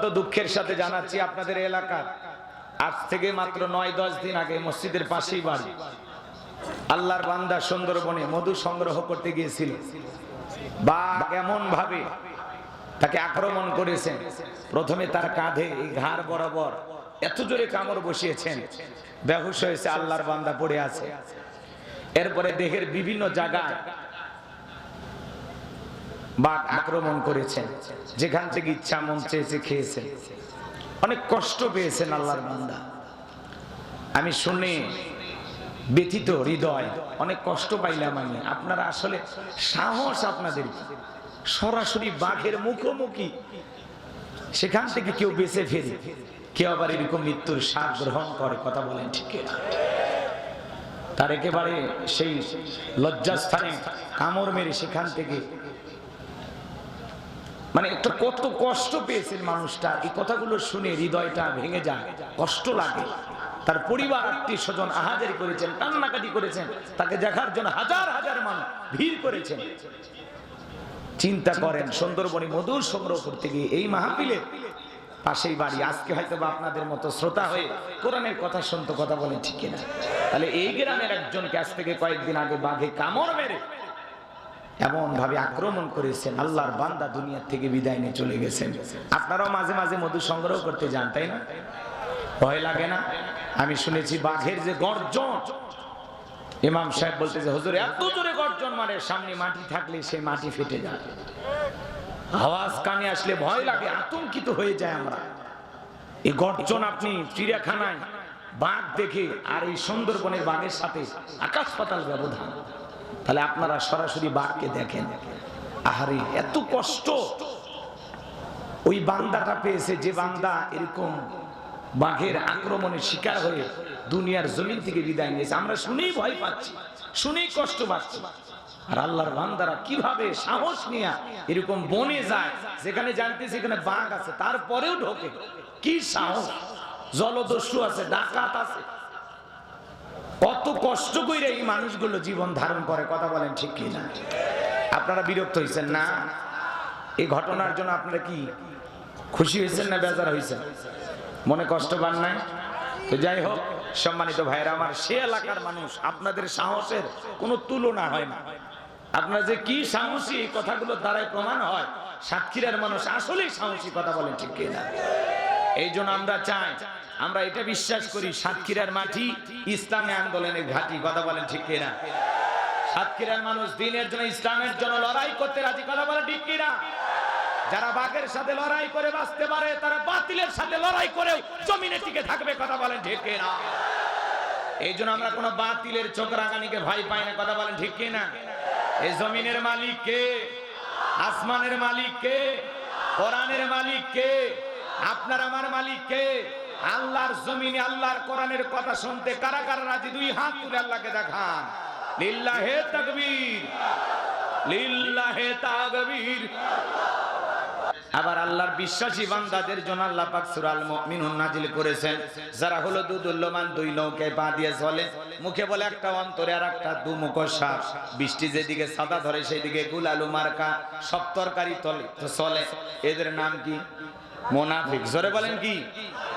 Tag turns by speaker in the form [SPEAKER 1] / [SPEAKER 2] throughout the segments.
[SPEAKER 1] অত্যন্ত দুঃখের সাথে জানাচ্ছি আপনাদের এলাকার। আজ থেকে মাত্র নয়, দশ দিন আগে মসজিদের পাশেই বাড়ি। আল্লাহর বান্দা সুন্দরবনে মধু সংগ্রহ করতে গিয়েছিল। বাঘ এমন ভাবে তাকে আক্রমণ করেছেন। প্রথমে তার কাঁধে এই ঘাড় বরাবর এত জোরে কামড় বসিয়েছেন। বেহুশ হয়েছে আল্লাহর বান্দা পড়ে আছে। এরপরে দেহের বিভিন্ন জায়গায় বাঘ আক্রমণ করেছেন। যেখান থেকে ইচ্ছা, মন চেয়েছে খেয়েছেন অনেক কষ্ট পেয়েছেন আল্লাহর বান্দা। আমি শুনে ব্যথিত হৃদয়, অনেক কষ্ট পাইলাম আমি। আপনারা আসলে সাহস আপনাদের সরাসরি বাঘের মুখোমুখি সেখান থেকে কেউ বেঁচে ফেরে। কেউ আবার এরকম মৃত্যুর স্বাদ গ্রহণ করে, কথা বলেন ঠিক? তার একেবারে সেই লজ্জাস্থানে কামড় মেরে সেখান থেকে মানে একটা কত কষ্ট পেয়েছেন মানুষটা। এই কথাগুলো শুনে হৃদয়টা ভেঙে যায়, কষ্ট লাগে। তার পরিবার, আত্মীয় স্বজন আহাজারি করেছেন, কান্নাকাটি করেছেন, তাকে দেখার জন্য হাজার হাজার মানুষ ভিড় করেছেন। চিন্তা করেন, সুন্দরবনে মধুর সংগ্রহ করতে গিয়ে এই মাহফিলে পাশেই বাড়ি, আজকে হয়তো বা আপনাদের মতো শ্রোতা হয়ে কোরআনের কথা শুনতে, কথা বলে ঠিক না তাহলে এই গ্রামের একজনকে আজ থেকে কয়েকদিন আগে বাঘে কামড় মেরে এমন ভাবে আক্রমণ করেছেন, আল্লাহর বান্দা দুনিয়া থেকে বিদায় নিয়ে চলে গেছেন। আপনারাও মাঝে মাঝে মধু সংগ্রহ করতে যান, তাই না? ভয় লাগে না? আমি শুনেছি বাঘের যে গর্জন, ইমাম সাহেব বলতে যে, হুজুর, এত জোরে গর্জন মানে সামনে মাটি থাকলে সেই মাটি ফেটে যায়। আওয়াজ কানে আসলে ভয় লাগে, আতঙ্কিত হয়ে যায় আমরা। এই গর্জন আপনি চিড়িয়াখানায় বাঘ দেখে আর এই সুন্দরবনের বাঘের সাথে আকাশ পাতাল ব্যবধান। তাহলে আপনারা সরাসরি বাঘকে দেখেন। আহারে, এত কষ্ট। ওই বান্দাটা পেয়েছে, যে বান্দা এরকম বাঘের আক্রমণের শিকার হয়ে দুনিয়ার জমিন থেকে বিদায় নিয়েছে। আমরা শুনেই ভয় পাচ্ছি, শুনেই কষ্ট পাচ্ছি। আর আল্লাহর বান্দারা কীভাবে সাহস নিয়ে এরকম বনে যায়, যেখানে জানতেছে এখানে বাঘ আছে, তারপরেও ঢোকে। কি সাহস? জলদস্যু আছে, ডাকাত আছে। কত কষ্ট করে এই মানুষগুলো জীবন ধারণ করে, কথা বলেন ঠিক কি না আপনারা বিরক্ত হয়েছেন না? এই ঘটনার জন্য আপনারা কি খুশি হয়েছেন না বেজার হয়েছেন মনে কষ্ট পান নাই? তো যাই হোক, সম্মানিত ভাইরা আমার সে এলাকার মানুষ, আপনাদের সাহসের কোনো তুলনা হয় না। আপনারা যে কি সাহসী, এই কথাগুলো দ্বারাই প্রমাণ হয়। সাতক্ষীরার মানুষ আসলেই সাহসী, কথা বলেন ঠিক কি না এই জন্য আমরা চাই আমরা এটা বিশ্বাস করি, সাতক্ষীরার মাটি ইসলামী আন্দোলনের ঘাঁটি, কথা বলেন ঠিক কিনা? সাতক্ষীরার মানুষ দিনের জন্য ইসলামের জন্য লড়াই করতে রাজি, কথা বলেন ঠিক কিনা? যারা বাঘের সাথে লড়াই করে বাঁচতে পারে, তারা বাতিলের সাথে লড়াই করেও জমিনে টিকে থাকবে, কথা বলেন ঠিক কিনা? এই জন্য আমরা কোনো বাতিলের চোখ রাগানিকে ভয় পাই না, কথা বলেন ঠিক কিনা? এই জমিনের মালিক কে? আসমানের মালিক কে? কোরআনের মালিক কে? আপনার আমার মালিক কে? আল্লাহর জমিনে আল্লাহর কোরআনের কথা শুনতে কারা কারা রাজি? দুই হাত তুলে আল্লাহকে দেখান। লিল্লাহে তাকবীর লিল্লাহে তাকবীর। আবার আল্লাহর বিশ্বাসী বান্দাদের জন্য আল্লাহ পাক সূরাল মুমিনুন নাজিল করেছেন। যারা হলো দুদুল্যমান দুই নৌকায় পা দিয়ে চলে, মুখে বলে একটা অন্তরে আর একটা দুমুখ সাপ। বৃষ্টি যেদিকে সাদা ধরে সেদিকে গুলালু মার্কা, সব তরকারি তলে চলে। এদের নাম কি? মোনাফিক। জোরে বলেন কি?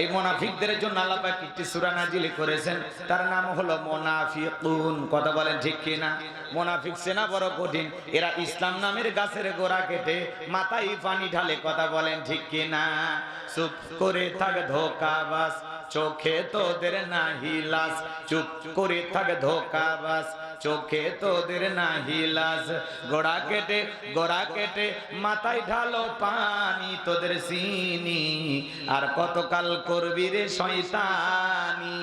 [SPEAKER 1] এই মোনাফিকদের জন্য আল্লাহ একটি নাজিল করেছেন। তার নাম হলো মোনাফিকুন। কথা বলেন ঠিক কি না মোনাফিক সেনা বড় কঠিন। এরা ইসলাম নামের গাছের গোড়া কেটে মাথায় পানি ঢালে কথা বলেন ঠিক কি না চুপ করে থাক ধোকাবাস চোখে তোদের নাহি লাস চুপ করে থাক ধোকাবাস চোখে তোদের নাহি লাস গোড়া কেটে গোড়া কেটে মাথায় ঢালো পানি তোদের সিনি। আর কতকাল করবি রে শয়তানি?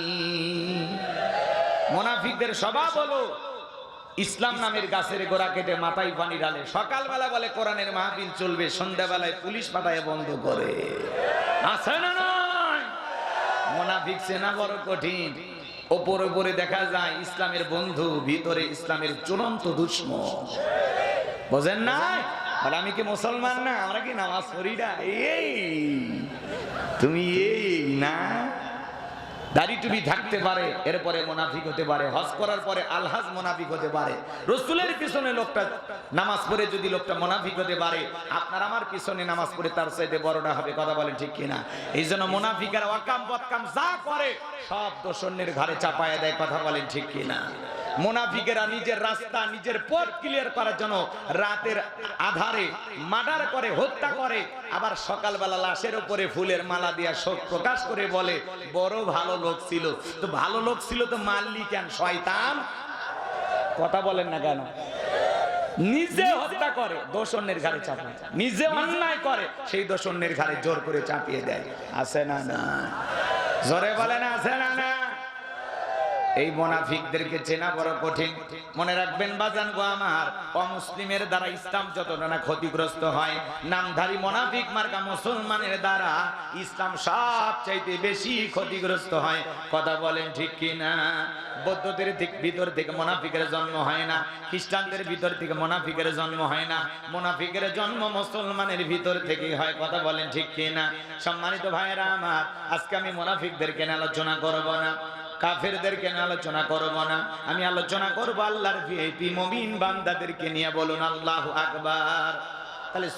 [SPEAKER 1] মোনাফিকদের স্বভাব হলো, ইসলাম নামের গাছের গোড়া কেটে মাথায় পানি ঢালে। সকালবেলা বলে, কোরআনের মাহফিল চলবে, সন্ধ্যাবেলায় পুলিশ পাঠায় বন্ধ করে। আছে না মোনাফিক সেনা বড় কঠিন। ওপরে ওপরে দেখা যায় ইসলামের বন্ধু, ভিতরে ইসলামের চূড়ান্ত দুশ্মন। বোঝেন না? আর আমি কি মুসলমান না? আমরা কি নামাজ পড়ি না? এই, তুমি এই না? দাড়ি টুপি থাকতে পারে, এরপরে মোনাফিক হতে পারে, হজ করার পরে আলহাজ মোনাফিক হতে পারে। রসুলের পিছনে লোকটা নামাজ পড়ে যদি লোকটা মোনাফিক হতে পারে, আপনার আমার পিছনে নামাজ পড়ে তার চাইতে বড়টা হবে, কথা বলেন ঠিক কিনা? এই জন্য মোনাফিকের অকাম বদকাম যা করে, সব দোষণ্যের ঘরে চাপায় দেয়, কথা বলেন ঠিক কিনা? মোনাফিকেরা নিজের রাস্তা, নিজের পথ ক্লিয়ার করার জন্য রাতের আধারে মার্ডার করে, হত্যা করে, আবার সকালবেলা লাশের উপরে ফুলের মালা দিয়া শোক প্রকাশ করে বলে, বড় ভালো লোক ছিল। তো ভালো লোক ছিল তো মারলি কেন শয়তান? কথা বলেন না কেন? নিজে হত্যা করে দোষ অন্যের ঘাড়ে চাপায় নিজে অন্যায় করে, সেই দোষ অন্যের ঘাড়ে জোর করে চাপিয়ে দেয়। আছে না না জোরে বলেন, আছে না না এই মোনাফিকদেরকে চেনা বড় কঠিন। মনে রাখবেন, বাজান গো আমার, অমুসলিমের দ্বারা ইসলাম যতটা না ক্ষতিগ্রস্ত হয়, নামধারী মোনাফিক মার্কা মুসলমানের দ্বারা ইসলাম সব চাইতে বেশি ক্ষতিগ্রস্ত হয়। কথা বলেন ঠিক কি না বৌদ্ধদের দিক, ভিতর থেকে মোনাফিকের জন্ম হয় না, খ্রিস্টানদের ভিতর থেকে মোনাফিকের জন্ম হয় না, মোনাফিকের জন্ম মুসলমানের ভিতর থেকে হয়। কথা বলেন ঠিক কি না সম্মানিত ভাইয়েরা আমার, আজকে আমি মোনাফিকদেরকে আলোচনা করব না। কাফেরদেরকে নিয়ে আলোচনা করব না। আমি আলোচনা করব আল্লাহর ভিআইপি মুমিন বান্দাদেরকে নিয়ে বলুন, আল্লাহু আকবার। তাহলে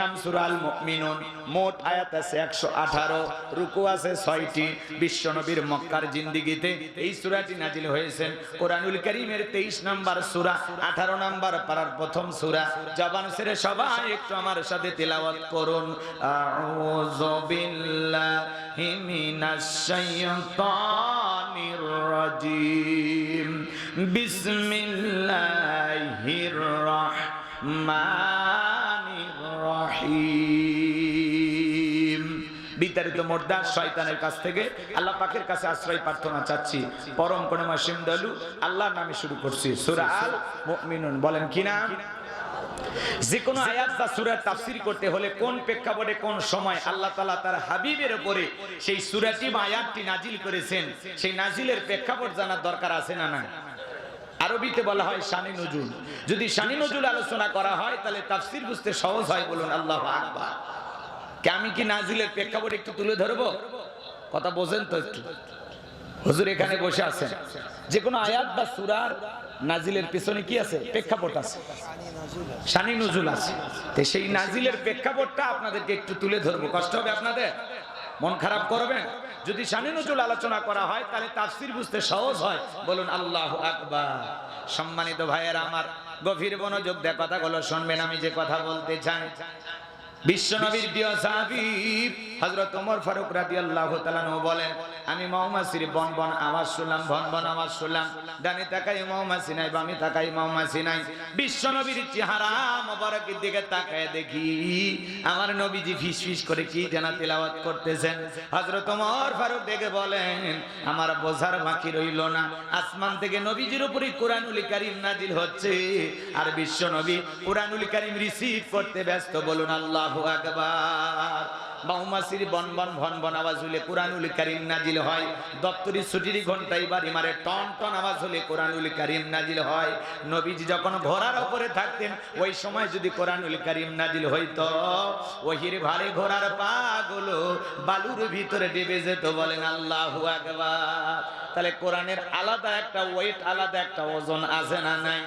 [SPEAKER 1] নাম সূরাল মোট আয়াত আছে 118 রুকু আছে 6টি বিশ্বনবীর মক্কার হয়েছেন। 23 নাম্বার সূরা 18 নাম্বার প্রথম সূরা। সবাই একটু আমার সাথে তেলাওয়াত করুন। শাইতানির রাজিম الله الرحمن الرحيم বিতাড়িত মোর্দা শয়তানের কাছ থেকে আল্লাহ পাকের কাছে আশ্রয় প্রার্থনা চাচ্ছি। পরম কোন মাসিম দলু আল্লাহর নামে শুরু করছি। সূরা আল মুমিনুন বলেন কি নাম? যে কোনো আয়াত বা সূরার তাফসীর করতে হলে কোন প্রেক্ষাপটে কোন সময় আল্লাহ তাআলা তার হাবিবের উপরে সেই সূরাটি বা আয়াতটি নাজিল করেছেন, সেই নাজিলের প্রেক্ষাপট জানার দরকার আছে না না আরবিতে বলা হয় শানি নজুল। যদি শানি নজুল আলোচনা করা হয়, তাহলে তাফসীর বুঝতে সহজ হয় বলুন, আল্লাহু আকবার। কে আমি কি নাজিলের প্রেক্ষাপট একটু তুলে ধরবো? কথা বোঝেন তো একটু। হুজুর এখানে বসে আছেন। যে কোনো আয়াত বা সুরার নাজিলের পিছনে কি আছে? প্রেক্ষাপট আছে। শানি নজুল আছে। তো সেই নাজিলের প্রেক্ষাপটটা আপনাদেরকে একটু তুলে ধরবো। কষ্ট হবে আপনাদের? মন খারাপ করবেন? যদি শানি নজুল আলোচনা করা হয়, তাহলে তাফসির বুঝতে সহজ হয়। বলুন, আল্লাহ আকবার। সম্মানিত ভাইয়েরা আমার গভীর মনোযোগ দিয়ে কথাগুলো শুনবেন। আমি যে কথা বলতে চাই, বিশ্বনবীর প্রিয় সাহাবী হযরত ওমর ফারুক তাআলা নু বলেন, আমি মৌমাছির বন বন আওয়াজ শুনলাম বন বন আওয়াজ শুনলাম। ডানে তাকাই মৌমাছি নাই, বামে তাকাই মৌমাছি নাই। বিশ্বনবীর চেহারা মোবারকের দিকে তাকায় দেখি, আমার নবীজি ফিস ফিস করে কি যেন তেলাওয়াত করতেছেন? হজরত ওমর ফারুক দেখে বলেন, আমার বোঝার বাকি রইল না। আসমান থেকে নবীজির উপরে কোরআনুল কারিম নাজিল হচ্ছে। আর বিশ্বনবী কোরআনুল কারীম রিসিভ করতে ব্যস্ত বলুন আল্লাহ আল্লাহু আকবার। মৌমাছির বন বন ভন বন আওয়াজ হলে কোরআনুল কারীম নাজিল হয়। দপ্তরি ছুটির ঘন্টায় বাড়ি মারে টন টন আওয়াজ হলে কোরআনুল কারীম নাজিল হয়। নবীজি যখন ঘোড়ার উপরে থাকতেন, ওই সময় যদি কোরআনুল কারীম নাজিল হইতো, ওহির ভারে ঘোড়ার পাগুলো বালুর ভিতরে ডেবে যেত, বলেন আল্লাহু আকবার। তাহলে কোরআনের আলাদা একটা ওয়েট আলাদা একটা ওজন আছে না নাই?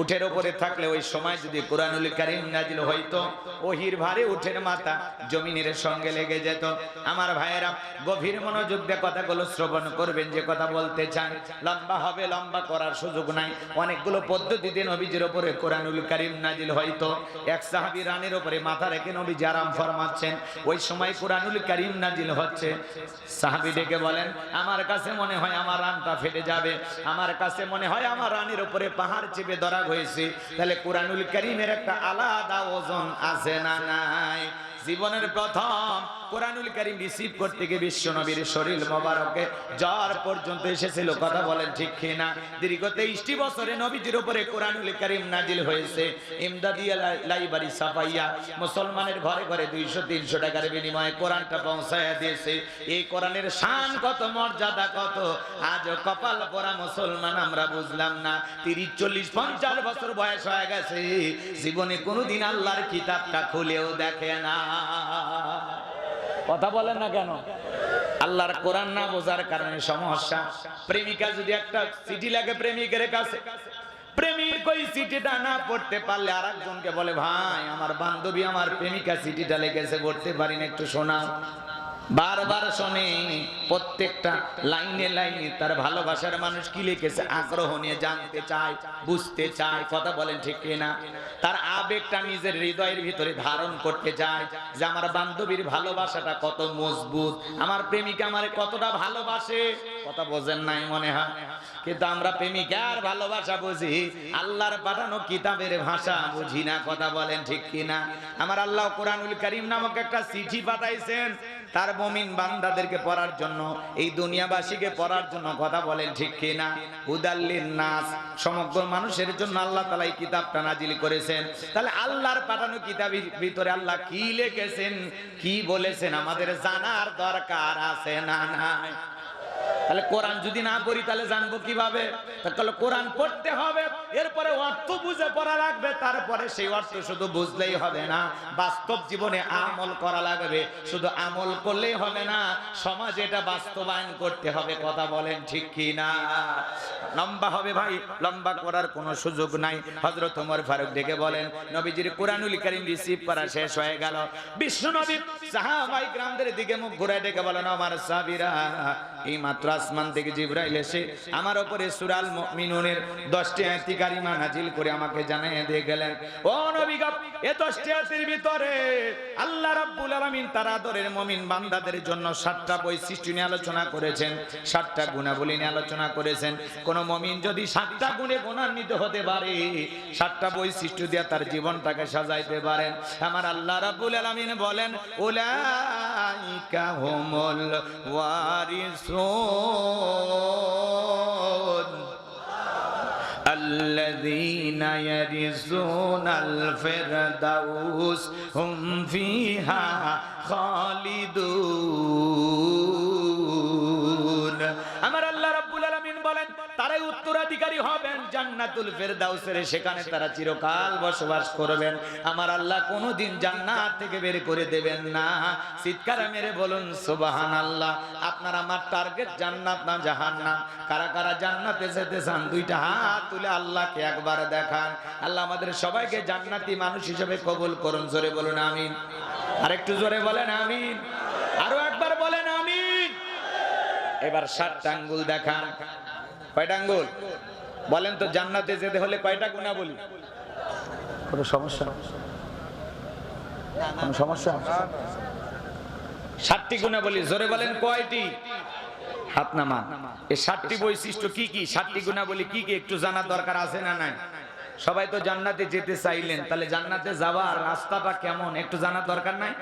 [SPEAKER 1] উঠের উপরে থাকলে ওই সময় যদি কোরআনুল কারীম নাজিল হইতো, ওহির ভারে উঠের মাথা জমিনের সঙ্গে লেগে যেত। আমার ভাইয়েরা, গভীর মনোযোগ দিয়ে কথাগুলো শ্রবণ করবেন, যে কথা বলতে চান। লম্বা হবে, লম্বা করার সুযোগ নাই। অনেকগুলো পদ্ধতিতে নবীজির উপরে কোরআনুল কারীম নাজিল হইতো। এক সাহাবি রানের উপরে মাথা রেখে নবীজি আরাম ফরমাচ্ছেন। ওই সময় কোরআনুল কারীম নাজিল হচ্ছে। সাহাবী ডেকে বলেন, আমার কাছে মনে হয় আমার রানটা ফেটে যাবে। আমার কাছে মনে হয় আমার রানের উপরে পাহাড় চেপে ধরা হয়েছে তাহলে কোরআনুল করিমের একটা আলাদা ওজন আছে না নাই? জীবনের প্রথম কোরআনুল কারীম রিসিভ করতে গিয়ে বিশ্ব নবীর শরীর মোবারকে জ্বর পর্যন্ত এসেছিল, কথা বলেন ঠিক কিনা? দীর্ঘ তেইশটি বছরে নবীজির উপরে কোরআনুল কারীম নাজিল হয়েছে। ইমদাদিয়া লাইব্রেরি সাফাইয়া মুসলমানের ঘরে ঘরে দুইশো, তিনশো টাকার বিনিময়ে কোরআনটা পৌঁছাইয়া দিয়েছে। এই কোরআনের শান কত, মর্যাদা কত? আজ কপাল পরা মুসলমান আমরা বুঝলাম না। তিরিশ, চল্লিশ, পঞ্চাশ বছর বয়স হয়ে গেছে। জীবনে কোনোদিন আল্লাহর কিতাবটা খুলেও দেখে না। কথা বলেন না কেন? আল্লাহর কোরআন না বোঝার কারণে সমস্যা। প্রেমিকা যদি একটা চিঠি লাগে প্রেমিকের কাছে, প্রেমিক ওই চিঠিটা না পড়তে পারলে আর একজনকে বলে, ভাই, আমার বান্ধবী আমার প্রেমিকা চিঠিটা লেগেছে পড়তে পারি না, একটু শোনাও। বারবার শোনে, প্রত্যেকটা লাইনে লাইনে তার ভালোবাসার মানুষ কি লিখেছে? আগ্রহ নিয়ে জানতে চায়, বুঝতে চায়, কথা বলেন ঠিক না তার আবেগটা নিজের হৃদয়ের ভিতরে ধারণ করতে চায় যে, আমার বান্ধবীর ভালোবাসাটা কত মজবুত, আমার প্রেমিকা আমার কতটা ভালোবাসে। কথা বোঝেন নাই মনে হয়। কিন্তু আমরা প্রেমিকার ভালোবাসা বুঝি, আল্লাহর পাঠানো কিতাবের ভাষা বুঝি না, কথা বলেন ঠিক কিনা? আমার আল্লাহ কোরআনুল করিম নামক একটা চিঠি পাঠাইছেন, তার মমিন বান্দাদেরকে পড়ার জন্য, এই দুনিয়াবাসীকে পড়ার জন্য কথা বলেন ঠিক কিনা? হুদাল্লিন নাস সমগ্র মানুষের জন্য আল্লাহ তালা এই কিতাবটা নাজিল করেছেন। তাহলে আল্লাহর পাঠানো কিতাবের ভিতরে আল্লাহ কি লিখেছেন, কি বলেছেন, আমাদের জানার দরকার আছে না নাই? তাহলে কোরআন যদি না পড়ি তাহলে জানব কীভাবে? তাহলে কোরআন পড়তে হবে, এরপরে অর্থ বুঝে পড়া লাগবে, তারপরে সেই অর্থ শুধু বুঝলেই হবে না। বাস্তব জীবনে আমল করা লাগবে, শুধু আমল করলেই হবে না, সমাজে এটা বাস্তবায়ন করতে হবে, কথা বলেন ঠিক কি না? লম্বা হবে ভাই, লম্বা করার কোনো সুযোগ নাই। হজরত ওমর ফারুক ডেকে বলেন, নবীজির কোরআনুল কারীম রিসিভ করা শেষ হয়ে গেল। বিশ্ব নবী সাহাবাই গ্রামদের দিকে মুখ ঘুরায় ডেকে বলেন আমার সাবিরা এই মাত্র আসমান থেকে জিব্রাইল এসে আমার উপরে সুরাল মুমিনুনের 10টি আয়াতি কারিমা নাজিল করে আমাকে জানিয়ে দিয়ে গেলেন, ও নবী গো এই 10টি আয়াতের ভিতরে আল্লাহ রাব্বুল আলামিন তার আদরের মুমিন বান্দাদের জন্য সাতটা বৈশিষ্ট্য নিয়ে আলোচনা করেছেন, সাতটা গুণাবলী নিয়ে আলোচনা করেছেন। কোন মুমিন যদি সাতটা গুণে গুণান্বিত হতে পারে, সাতটা বৈশিষ্ট্য দিয়ে তার জীবনটাকে সাজাইতে পারেন আমার আল্লাহ রাব্বুল আলামিন বলেন, উলাইকা হুমুল الوارثون الذين يرثون الفردوس هم فيها خالدون. উত্তরাধিকারী হবেন জান্নাতুল ফেরদাউসের, সেখানে তারা চিরকাল বসবাস করবেন। আমার আল্লাহ কোনোদিন জান্নাত থেকে বের করে দেবেন না। চিৎকার মেরে বলুন, সুবহানাল্লাহ। আপনার আমার টার্গেট জান্নাত না জাহান্নাম? কারা কারা জান্নাতে যেতে চান, দুইটা হাত তুলে আল্লাহকে একবার দেখান। আল্লাহ আমাদের সবাইকে জান্নাতি মানুষ হিসেবে কবুল করুন, জোরে বলুন, আমিন। আরেকটু জোরে বলেন, আমিন। আরও একবার বলেন, আমিন। এবার সাতটা আঙ্গুল দেখান। কয়টা আঙ্গুল? বলেন তো জান্নাতে যেতে হলে কয়টা গুণা বলি? কোনো সমস্যা? কোনো সমস্যা? ষাটটি গুণা বলি জোরে বলেন কয়টি? হাত নামা। এই ষাটটি বৈশিষ্ট্য কি কি? ষাটটি গুণা বলি কি কি? একটু জানার দরকার আছে না নাই? সবাই তো জান্নাতে যেতে চাইলেন তাহলে জান্নাতে যাওয়ার রাস্তাটা কেমন? একটু জানার দরকার নাই?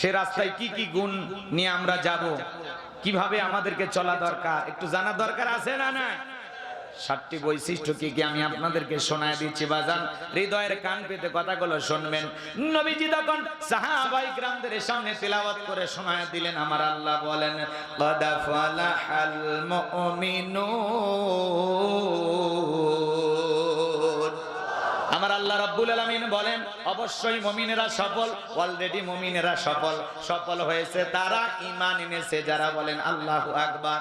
[SPEAKER 1] সে রাস্তায় কি কি গুণ নিয়ে আমরা যাব? কীভাবে আমাদেরকে চলা দরকার? একটু জানা দরকার আছে না না সাতটি বৈশিষ্ট্য কি কি আমি আপনাদেরকে শোনায় দিচ্ছি, বাজান? হৃদয়ের কান পেতে কথাগুলো শুনবেন। নবীজি তখন সাহাবাই গ্রামদের সামনে তিলাওয়াত করে শোনায় দিলেন, আমার আল্লাহ বলেন, কদা ফালাহাল মুমিনুন। রাব্বুল আলামিন বলেন, অবশ্যই মুমিনেরা সফল অলরেডি মুমিনেরা সফল। সফল হয়েছে তারা ইমান এনেছে যারা বলেন আল্লাহ আকবার।